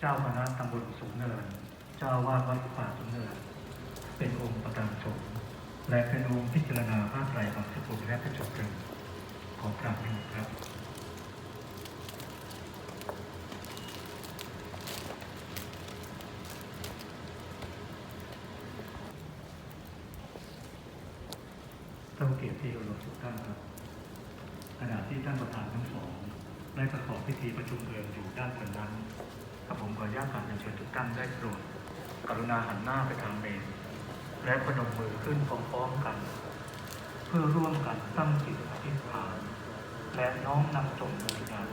เจ้าคณะตำบลสูงเนิน เจ้าวาดวัดป่าสูงเนิน เป็นองค์ประธานสงฆ์และเป็นองค์พิจารณาผ้าไตรบางสกุลและกระจกเริงขอกราบนิมนต์ครับท่านเกียรติที่เคารพทุกท่านครับขณะที่ท่านประธานทั้งสอง ได้ประกอบพิธีประชุมเพลิงอยู่ด้านบนนั้น กับผมขออนุญาตกราบเรียนเชิญทุกท่านได้โปรดกรุณาหันหน้าไปทางเมนและพนมมือขึ้นพร้อมๆกัน เพื่อร่วมกันตั้งจิตอธิษฐาน และน้อมนำส่งดวงญาณ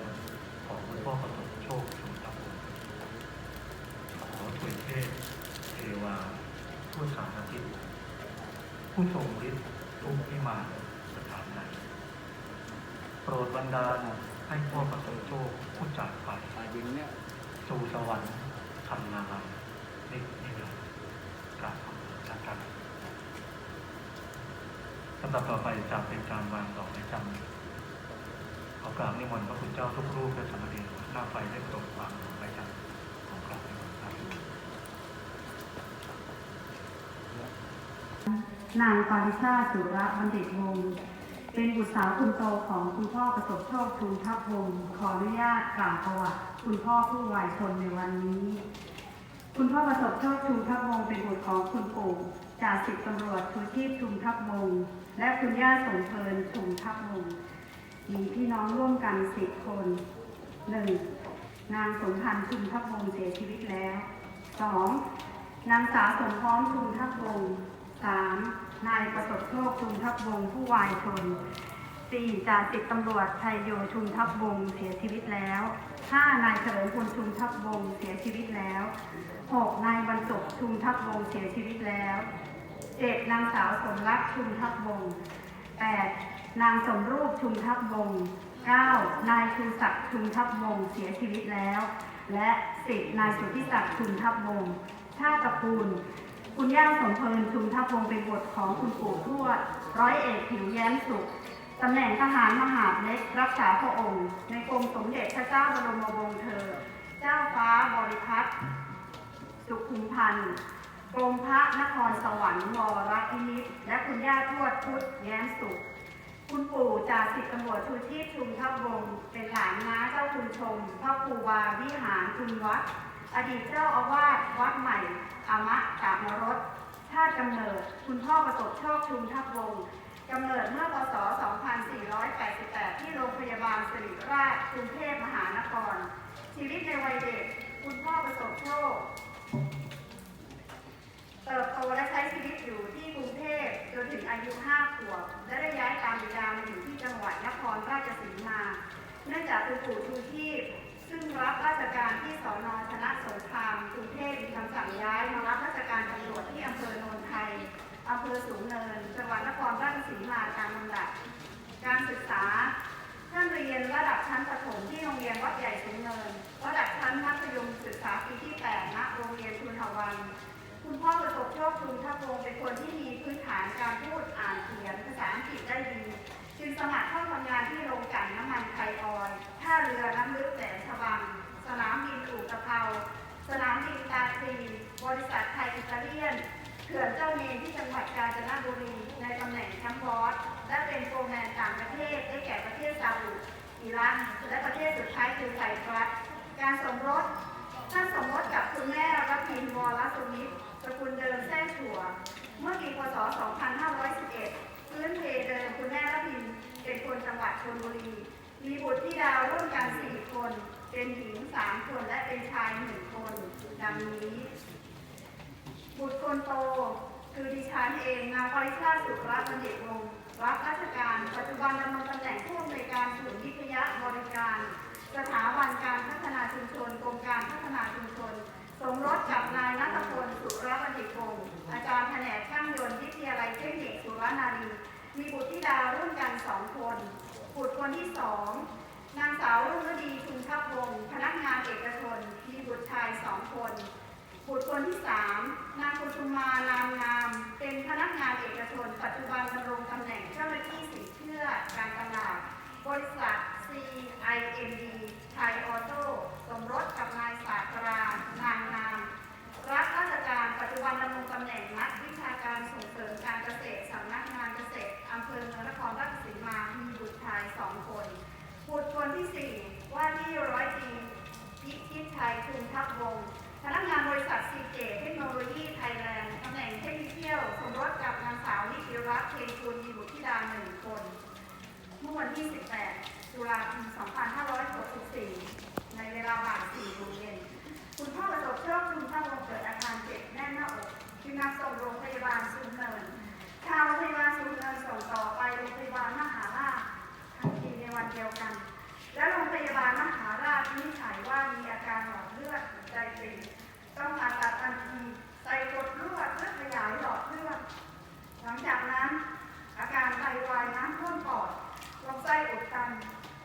ของคุณพ่อประสบโชคชุมตะบุขอถวยเทพเทวาผู้สารทิศผู้ทรงฤทธิ์ทุกที่มาสถานใดโปรดบันดาลให้พ่อประสบโชคผู้จากไป สู่สวรรค์ทำนาลัยนิจนิรันกราบขอบคุณครับลำดับต่อไปจะเป็นการวางดอกไม้จันทร์ขอกราบนิมนต์พระคุณเจ้าทุกรูปและสมเณรหน้าไฟได้โปรดวางดอกไม้จันทร์ขอกราบนิมนต์ครับนางปาริชาสุระบัณฑิตวงศ์ เป็นบุตรสาวคุณโตของคุณพ่อประสบโชคทุนทัพวงศ์ขออนุญาตกล่าวประวัติคุณพ่อผู้วายชนในวันนี้ คุณพ่อประสบโชคทุนทัพวงศ์เป็นบุตรของคุณปู่จ่าสิบตำรวจชูชีพทุนทัพวงศ์และคุณย่าสมเพลินทุนทัพวงศ์มีพี่น้องร่วมกันสิบคนหนึ่งนางสมพันธ์ทุนทัพวงศ์เสียชีวิตแล้วสองนางสาวสมพร้อมชุมทัพวงศ์สาม นายประสบโชคชุมทัพวงผู้วายชนสี่จ่าสิบตำรวจชัยโยชุมทัพวงเสียชีวิตแล้วห้านายเฉลิมพลชุมทัพวงเสียชีวิตแล้วหกนายบรรจบชุมทัพวงเสียชีวิตแล้วเจ็ดนางสาวสมรักชุมทัพวงศ์แปดนางสมรูปชุมทัพวงศ์เก้านายชูศักดิ์ชุมทัพวงเสียชีวิตแล้ว และสิบนายสุทธิศักดิ์ชุมทัพวงศ์ชาติตระกูล คุณย่าสมเพลินชุมทพวงศ์เป็นบุตรของคุณปู่ทวดร้อยเอกผิวแย้มสุขตำแหน่งทหารมหาดเล็กรักษาพระองค์ ในกรมสมเด็จพระเจ้าบรมวงศ์เธอ เจ้าฟ้าบริพัตรสุขุมพันธ์กรมพระนครสวรรค์วรพินิจและคุณย่าทวดพุทธแย้มสุข คุณปู่จ่าสิบตำรวจชูชีพชุมทัพวงศ์เป็นหลานน้าเจ้าคุณชมพระครูบาวิหารชุมวัด อดีตเจ้าอาวาสวัดใหม่อามะกาบนรสชาติกำเนิด คุณพ่อประสบโชคชุมทัพวงกำเนิดเมื่อพศ 2488 ที่โรงพยาบาลสิริราชกรุงเทพมหานคร ชีวิตในวัยเด็ก คุณพ่อประสบโชค เติบโตและใช้ชีวิตอยู่ที่กรุงเทพจนถึงอายุ 5 ขวบ และได้ย้ายตามบิดามาอยู่ที่จังหวัดนครราชสีมา เนื่องจากคุณปู่ชูชีพ ซึ่งรับราชการที่ สีมาตามลำดับ การศึกษา ท่านเรียนระดับชั้นประถมที่โรงเรียนวัดใหญ่สูงเนิน ระดับชั้นมัธยมศึกษาปีที่8ณโรงเรียนทุนทวัน คุณพ่อประสบโชคชุมทัพวงเป็นคนที่มีพื้นฐานการพูดอ่านเขียนภาษาอังกฤษได้ดี จึงสมัครเข้าทำงานที่โรงกลั่นน้ำมันไทยออยท่าเรือน้ำลึกแหลมฉบัง สนามบินอู่ตะเภาสนามบินตาคลีบริษัทไทยอิตาเลียน เขื่อนเจ้าเมนที่จังหวัดกาญจนบุรี ในตำแหน่งแชมป์บอสและเป็นโฟร์แมนต่างประเทศได้แก่ประเทศซาอุอิรักและประเทศสุดท้ายคือไซปรัสการสมรสท่านสมรสกับคุณแม่รับพินวรสุมิตสกุลเดิมแท้ชัวเมื่อปีพศ 2511 พื้นเพเดิมคุณแม่รับพินเป็นคนจังหวัดชลบุรี มีบุตรที่ดาวร่วมกัน 4 คน เป็นหญิง 3 คนและเป็นชาย 1 คน ดังนี้ บุตรคนโต คือดิฉันเองนางปริชาสุรบัณฑิตวงศ์รับราชการ ปัจจุบันดำรงตำแหน่งผู้อำนวยการศูนย์วิทยาบริการ สถาบันการพัฒนาชุมชนกรมการพัฒนาชุมชน สมรสกับนายนัทพลสุรบัณฑิตวงศ์อาจารย์แผนกช่างยนต์วิทยาลัยเทคนิคสุรนารีมีบุตรธิดารุ่นกันสองคนบุตรคนที่สองนางสาวรุ่งฤดีชุมทัพวงศ์พนักงานเอกชน มีบุตรชายสองคน บุตรคนที่สามนางกุชุมานามงาม เป็นพนักงานเอกชน ปัจจุบันดำรงตำแหน่งเจ้าหน้าที่สินเชื่อการตลาด บริษัท CIMB ไทยออโต้สมรสกับนายสาตรา เพลกุลมีบุตรธิดาหนึ่งคน เมื่อวันที่ 18 ตุลาคม 2564 ในเวลาบ่าย4โมงเย็น คุณพ่อประสบโชคคุณพ่อเกิดอาการเจ็บแน่นหน้าอกจึงนำส่งโรงพยาบาลสูงเนิน ทางโรงพยาบาลสูงเนินส่งต่อไปโรงพยาบาลมหาราชทันทีในวันเดียวกัน และโรงพยาบาลมหาราชวินิจฉัยว่ามีอาการหลอดเลือดหัวใจตีบต้องผ่าตัดทันทีใส่กดลวดเพื่อขยายหลอดเลือด ห ลังจากนั้น อาการไตวายน้ำท่วมปอดลำไส้อุดตัน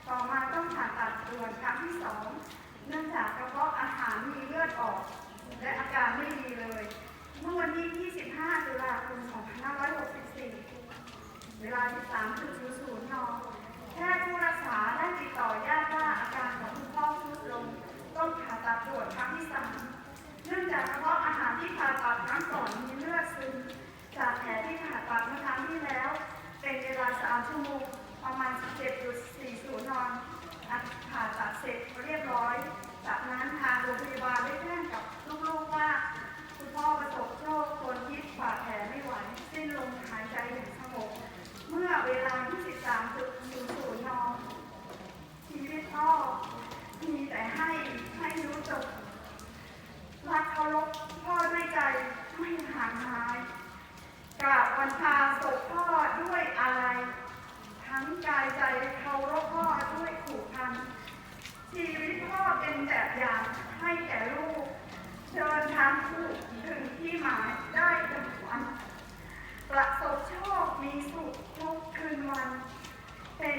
ต่อมาต้องผ่าตัดด่วนครั้งที่สองเนื่องจากกระเพาะอาหารมีเลือดออก และอาการไม่ดีเลย เมื่อวันที่ 25 ตุลาคม 2564 เวลา 13.00 น แพทย์ผู้รักษาได้ติดต่อญาติว่าอาการของคุณพ่อทรุดลง ต้องผ่าตัดด่วนครั้งที่สามเนื่องจากกระเพาะอาหารที่ผ่าตัดครั้งก่อนมีเลือดซึม จากแผลที่ผ่าตัดเมื่อครั้งที่แล้ว เป็นเวลาสามชั่วโมงประมาณ 17.40 นอนผ่าตัดเสร็จเรียบร้อย จากนั้นค่ะงโรงพยาบาลได้แจ้งกับลูกๆว่า คุณพ่อประสบโรคทนพิษบาดแผลไม่ไหว สิ้นลมหายใจอย่างสงบ เมื่อเวลา 23.00 น ชีวิตพ่อ มีแต่ให้ให้รู้จบรักเคารพพ่อด้วยใจไม่ห่างหายกราบวันชาศพพ่อด้วยอะไร ทั้งกายใจเคารพพ่อด้วยผูกพัน ชีวิตพ่อเป็นแบบอย่างให้แก่ลูก เดินทางถูกถึงที่หมายได้ทุกวัน ประสบโชคมีสุขทุกคืนวัน เป็น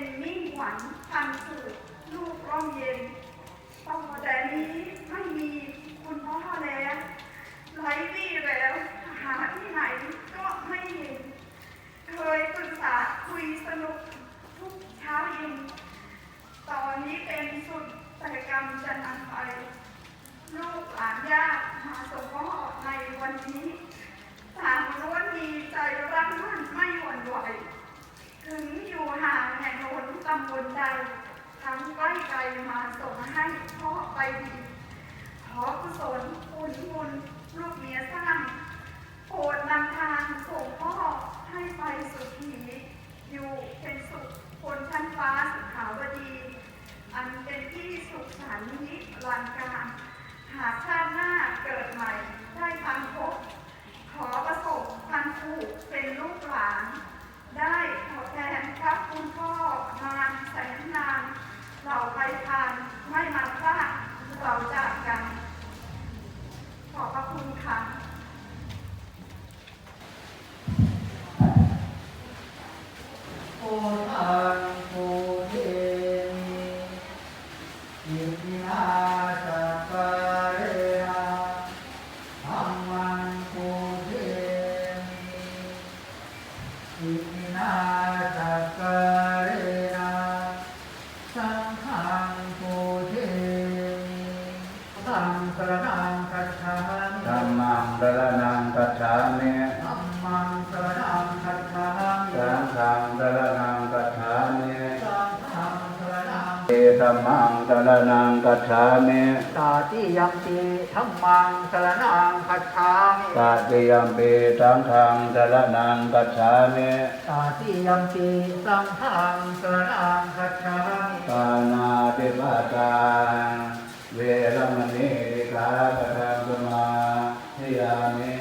มิ่งหวังพันสุขลูกร่มเย็นต่อแต่นี้ไม่มีคุณพ่อแล้วไร้วี่แววหาที่ไหนก็ไม่เห็น เคยปรึกษาคุยสนุกทุกเช้าเย็นตอนนี้เป็นสุดแต่กรรมจะนำไป ลูกหลานญาติมาส่งพ่อในวันนี้ต่างล้วนมีใจรักมั่นไม่หวั่นไหว ถึงอยู่ห่างแห่งโหนตำบลใด ทั้งใกล้ไกลมาส่งให้พ่อไปดีขอกุศลคุณคุณลูกเมีย ธัมมังสรนังคัจฉามิตาติยัมปีสังฆังสรณังกัจฉามิตาติยัมปีสังฆังสรนังคัจฉามิปานาติปาตาเวรมณีสิกขาปะทังสมาธิยามิ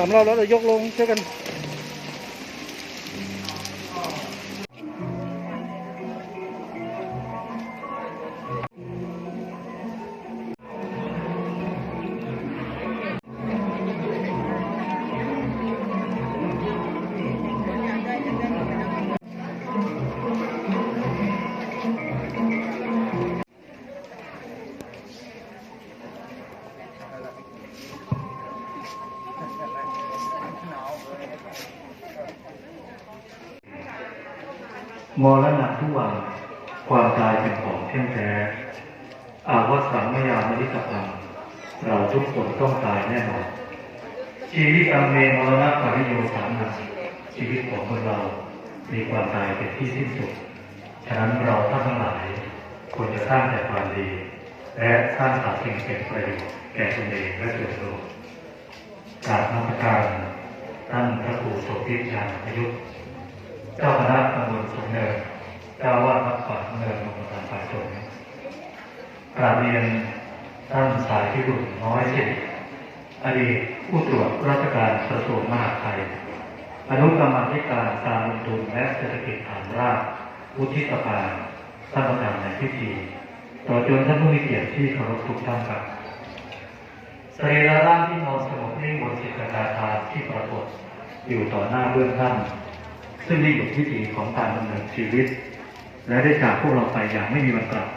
สามรอบแล้วเรายกลงช่วยกัน มรณะทุวังความตายเป็นของเที่งแท้ อาวสังมยามริสพังเราทุกคนต้องตายแน่นอนชีวิตอันเมมรณะปริโยสานังชีวิตของคนเรา มีความตายเป็นที่สิ้นสุด ฉะนั้นเราท่านทั้งหลายควรจะสร้างแต่ความดี และสร้างสรรค์สิ่งเป็นประโยชน์แก่ตนเองและส่วนรวมกราบนมัสการท่านพระครูโสภิชาอายุทธเจ้าคณะตำบลสูงเนิน เจ้าวาดวัดป่าเนินมงคลานป่าชนกราบเรียนท่านสายพิบุญน้อยสิอดีตผู้ตรวจราชการกระทรวงมหาดไทย อนุกรรมธิการการลงทุนและเศรษฐกิจฐานรากวุฒิสภาท่านประธานในพิธีต่อจนท่านผู้มีเกียรติที่เคารพทุกท่านครับสรีระร่างที่นอนสงบนิ่งบนศิษยาธาที่ปรากฏอยู่ต่อหน้าเบื้องท่าน ซึ่งนี่อยู่วิถีของการดำเนินชีวิต และได้จากพวกเราไปอย่างไม่มีวันกลับ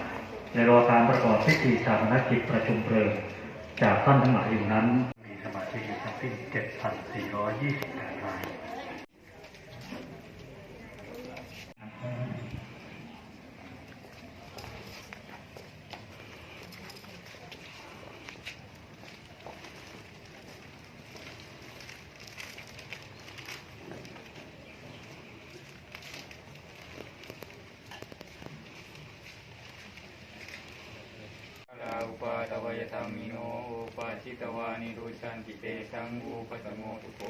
ในรอการประกอบพิธีชาปนกิจประชุมเพลิงจากท่านทั้งหลายอยู่นั้น มีสมาชิกอยู่ทั้งสิ้น7,428ราย ลาอุป ธรรมิโนปาชิตวานิรุชันติเตสังอุปสมโมทุโก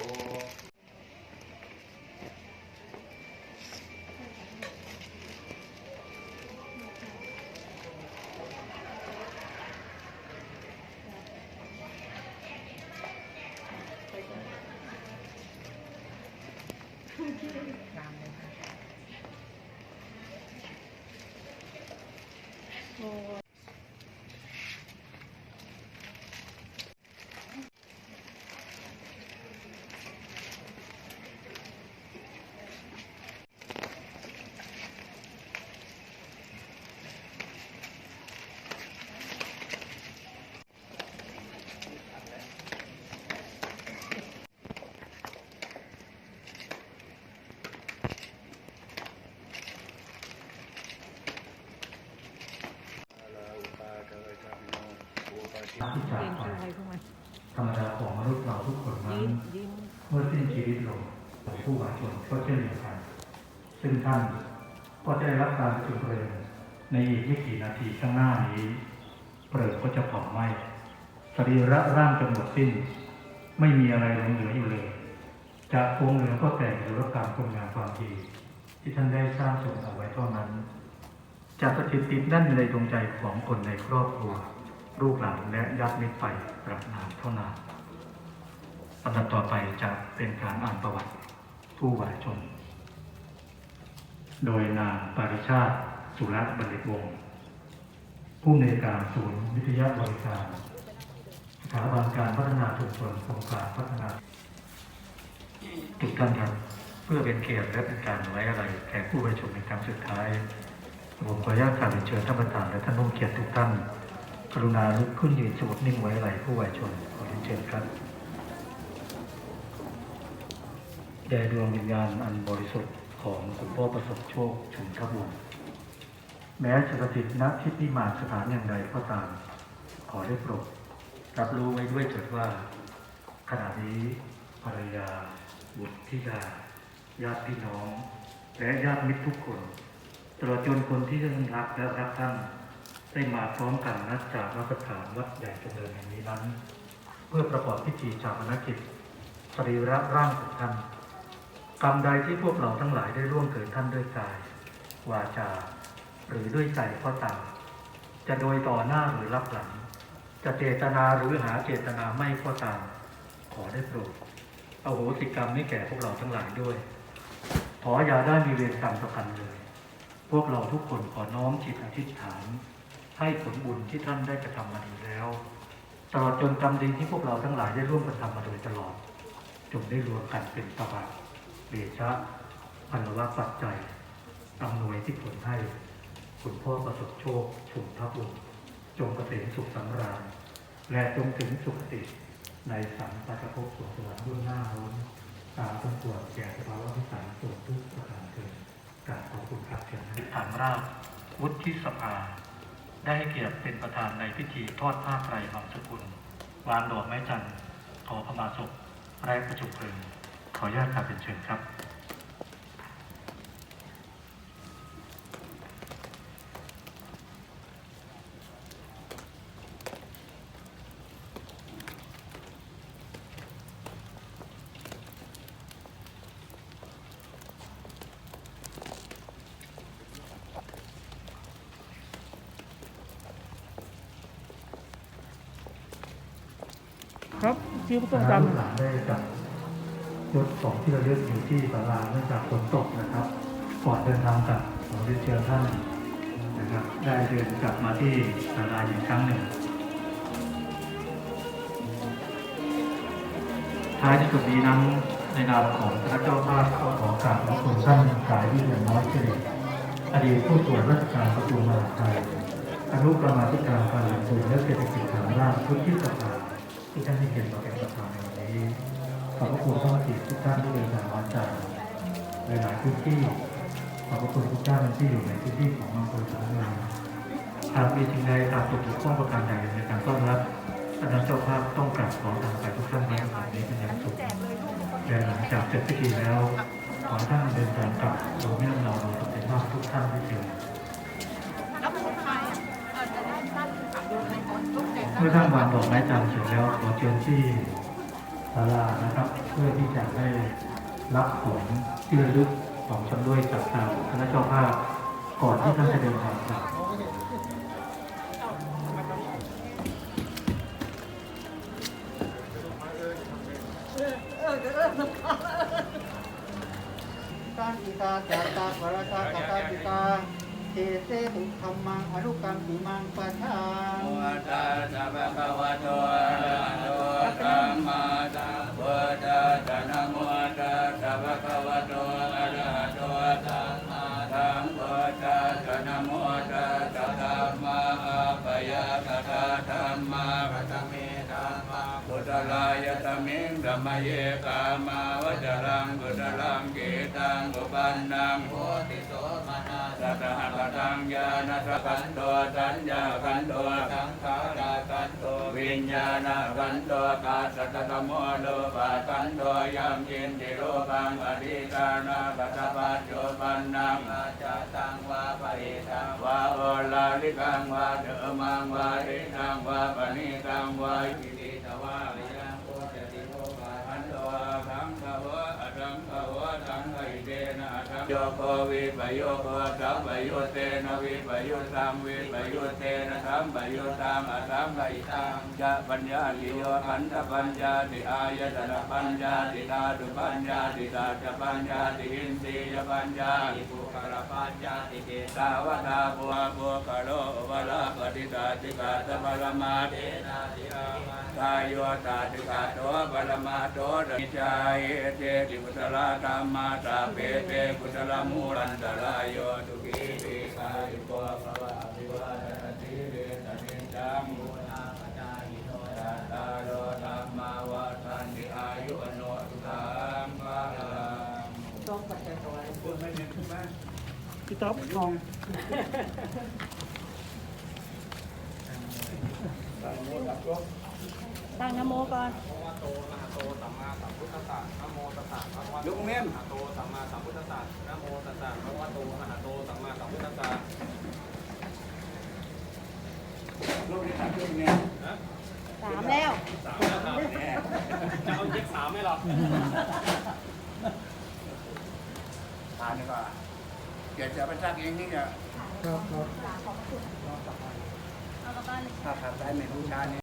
ที่จากไปธรรมดาของมนุษย์เราทุกคนนั้น เมื่อสิ้นชีวิตลงผู้วายชนก็เช่นเดียวกัน ซึ่งท่านก็จะได้รับการประชุเพลิงในอีกไม่กี่นาทีข้างหน้านี้ เปลือกก็จะเผาไหม้สรีระร่างจะหมดสิ้น ไม่มีอะไรหลงเหลืออยู่เลยจากพวงเหลืองก็แต่งอยู่รับการคุณงามความดีที่ท่านได้สร้างสมเอาไว้เท่านั้นจะสถิตติดนั่นในดวงใจของคนในครอบครัวลูกหลานและญาติมิตรไปตราบนานเท่านาน ลำดับต่อไปจะเป็นการอ่านประวัติผู้วายชน โดยนางปริชาติ สุรบัณฑิตวงศ์ผู้อำนการศูนย์วิทยาบริการสถาบันการพัฒนาชุมชนโครงการพัฒนาทุกท่านครับเพื่อเป็นเกียรติและเป็นการไว้อะไรแก่ผู้บริชมในครั้งสุดท้ายผมขออนุญาตกราบเรียนเชิญท่านประธานและท่านผู้เกียรติทุกท่าน กรุณาลุกขึ้นยืนสงบนิ่งไว้อะไรผู้วายชนขอเรียนเชิญครับ แด่ดวงวิญญาณอันบริสุทธิ์ของคุณพ่อประสบโชคชุนทบุญแม้จะสถิตณทิพย์นิมาสถานอย่างใดก็ตาม ขอได้โปรดรับรู้ไว้ด้วยเถิดว่า ขณะนี้ภรรยา บุตรธิดาญาติพี่น้อง และญาติมิตรทุกคนตลอดจนคนที่ท่านรักและรักท่านได้มาพร้อมกันนัดจากรัฐฐานวัดใหญ่จริญแห่งนี้นั้น เพื่อประกอบพิธีชาปนกิจสรีระร่างของท่าน กรรมใดที่พวกเราทั้งหลายได้ร่วงเกินท่านด้วยกาย วาจา หรือด้วยใจก็ตาม จะโดยต่อหน้าหรือรับหลัง จะเจตนาหรือหาเจตนาไม่ก็ตาม ขอได้โปรดเอาโหสิกรรมให้แก่พวกเราทั้งหลายด้วย ขออย่าได้มีเวรกรรมต่อกันเลย พวกเราทุกคนขอน้อมจิตอธิษฐาน ให้ผลบุญที่ท่านได้กระทำมาดีแล้ว ตลอดจนกรรมดีที่พวกเราทั้งหลายได้ร่วมกันทำมาโดยตลอดจงได้รวมกันเป็นตบะ เดชะพันวะปัจจัยอำนวยที่ผลให้คุณพ่อประสบโชคชุมทับุญจงเกษมสุขสำราญ และจงถึงสุขติในสังปัตภพสุขสวรรค์รุ่นหน้าร้นตามสมควแก่สภาวะวิสัยส่วนทุกประการเกิดกราบขอบคุณครับเชิญนะฐานราชวุฒิสภา ได้ให้เกียรติเป็นประธานในพิธีทอดผ้าไตรบางสกุล วางดอกไม้จันทร์ขอขมาศพแรกประจุเพลิง ขออนุญาตครับเป็นเชิญครับ ครับชื่อผู้ต้ต้อองงกาการรหลานได้จัด ยศของที่เระลึกอยู่ที่ศาลาเนื่องจากฝนตกนะครับก่อนเดินทางกลับขอเรียนเชิญท่านนะครับ ได้เดินกลับมาที่ศาลาอีกครั้งหนึ่งท้ายที่สุดนี้นั้นในนามของพระเจ้าภาพก็ขอกราบขอบคุณท่านสายวิทยาน้อยเฉลิมอดีตผู้ตรวจราชการกระทรวงมหาดไทยอนุกรรมาธิการการลงทุนและเศรษฐกิจฐานรากพุทธิสภาที่ท่านได้เกียรติมาเป็นประธาน อบพระคุณท่านที่ทุกท่านที่เดินทางมาจากหลายๆพื้นที่ขอบพระคุณทุกท่านที่อยู่ในพื้นที่ของอำเภอสามงาหากมีสิ่งใดขาดตกบกพร่องประการใดในการต้อนรับคณะเจ้าภาพต้องกราบขอทางไปทุกท่านในโอกาสนี้เป็นอย่างสูงและหลังจากเสร็จพิธีแล้วขอท่านเดินทางกลับโดยไม่ต้องรอเราสักเป็นมากทุกท่านที่เชิญเมื่อท่านวางดอกไม้จันทร์เสร็จแล้วขอเชิญที่ ศาลานะครับ เพื่อที่จะได้รับของที่ระลึกของชำร่วยจากทางคณะเจ้าภาพก่อนที่ท่านจะเดินทางกลับการอิตาจัตตาวรตาตาจิตาเทเสตุธรรมังอนุกรรมปิมังปัชา มิงธัมมเยกามาวจรังพุทธลังเกตังอุปันนังโพธิโสมนาสัตหะกตังญาณสัพพันโตสัญญาขันโตสังขาราขันโตวิญญาณขันโตกาสัตตะโมโลภะขันโตยัมจินติโลกังอธิกานาปัสสะปัจโยปันนังอาจาตังวาปะเอตังวาโอลาลิกังวาเดมังวาเดนังวาปณิกังวาอิติตวาวิยังโคจติโลกาขันโต สั เตนะสังโยโควิปโยโคสัมปโยเตนะวิปโยสัมวิปโยเตนะสัมปโยตังอสัมปอิตังจะปัญญาติโยขันธปัญญาติอายตนะปัญญาติธาตุปัญญาติตาจปัญญาติอินทรียปัญญาติปุคละปัญญาติเกสาวตาบัวโบกะโลวะละปฏิตาติกาตปรมาเทนาติอามันกายโยตาติกาโตปรมาโตนิจายเตติกุตละธรรมาตาเปเตกุตละมูลันตรายโยตุกีปิกายุโกภวะอภิวาทนาติเวตเนจังมุนาปจายโนตัตตาโลธรรมาวาทันติอายุอโนสุขังภาลังพี่ต๊อบลองตั้ ตั้งนโมก่อนยกเมียนโตสัมมาสัมพุทธัสสะนะโมตัสสะภะคะวะโตอะระหะโตสัมมาสัมพุทธัสสะลูกนี่ตัดยกเมียสามแล้วสามแล้วครับจะเอาเย็กสามไหมหรอทานดีกว่าเดี๋ยวจะไปซักเองนี่จะครับครับถ้าทำได้ไม่รู้ช้านี่